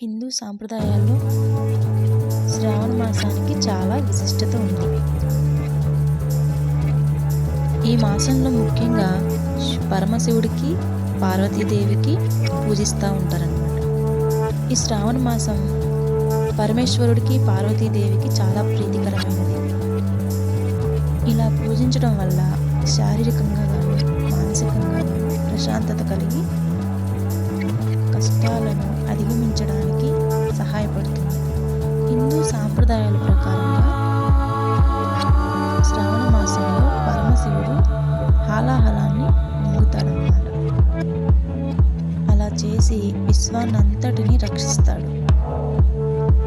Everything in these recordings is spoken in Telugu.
హిందూ సాంప్రదాయాల్లో శ్రావణ మాసానికి చాలా విశిష్టత ఉంది. ఈ మాసంలో ముఖ్యంగా పరమశివుడికి పార్వతీదేవికి పూజిస్తూ ఉంటారనమాట ఈ శ్రావణ మాసం పరమేశ్వరుడికి పార్వతీదేవికి చాలా ప్రీతికరమైనది. ఇలా పూజించడం వల్ల శారీరకంగా కానీ మానసికంగా ప్రశాంతత కలిగి కష్టాలను అధిగమించడానికి సహాయపడుతుంది. హిందూ సాంప్రదాయాల ప్రకారంగా శ్రావణ మాసంలో పరమశివుడు హాలాహలాన్ని మింగుతాడన్నమాట అలా చేసి విశ్వాన్నంతటిని రక్షిస్తాడు.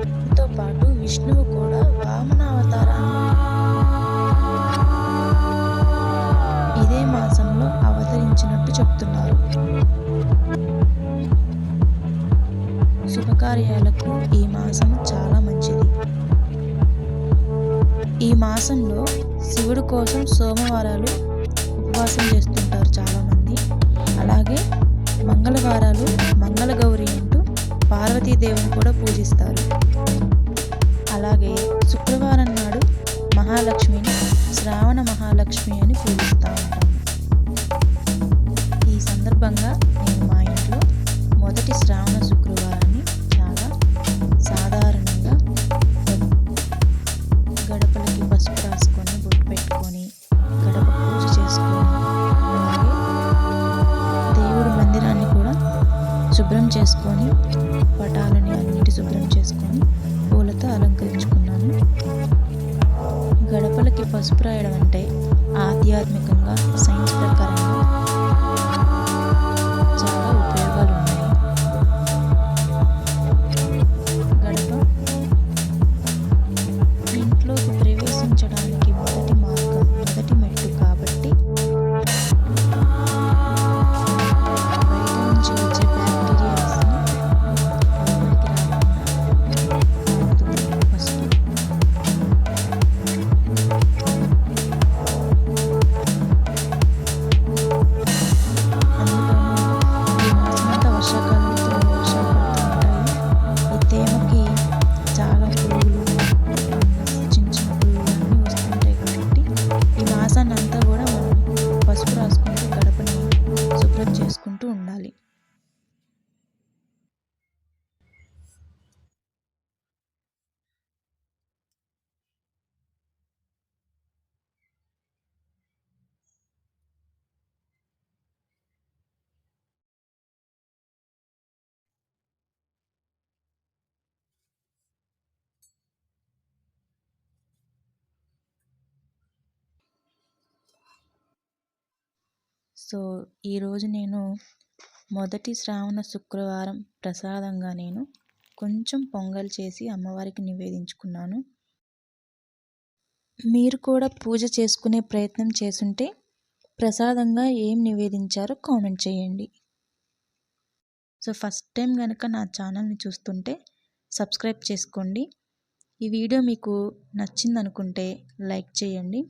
దీంతో పాటు విష్ణువు కూడా వామన అవతారాన్ని శుభకార్యాలకు ఈ మాసం చాలా మంచిది. ఈ మాసంలో శివుడు కోసం సోమవారాలు ఉపవాసం చేస్తుంటారు చాలామంది. అలాగే మంగళవారాలు మంగళగౌరి అంటూ పార్వతీదేవిని కూడా పూజిస్తారు. అలాగే శుక్రవారం నాడు మహాలక్ష్మిని శ్రావణ మహాలక్ష్మి అని పూజిస్తూ. ఉంటాము ఈ సందర్భంగా శుభ్రం చేసుకొని పటాలని అన్నిటి శుభ్రం చేసుకొని పూలతో అలంకరించుకున్నాను. గడపలకి పసుపు రాయడం అంటే ఆధ్యాత్మికంగా సైన్స్ ప్రకారం సో ఈరోజు నేను మొదటి శ్రావణ శుక్రవారం ప్రసాదంగా నేను కొంచెం పొంగల్ చేసి అమ్మవారికి నివేదించుకున్నాను. మీరు కూడా పూజ చేసుకునే ప్రయత్నం చేసుంటే ప్రసాదంగా ఏం నివేదించారో కామెంట్ చేయండి. సో ఫస్ట్ టైం కనుక నా ఛానల్ని చూస్తుంటే సబ్స్క్రైబ్ చేసుకోండి. ఈ వీడియో మీకు నచ్చిందనుకుంటే లైక్ చేయండి.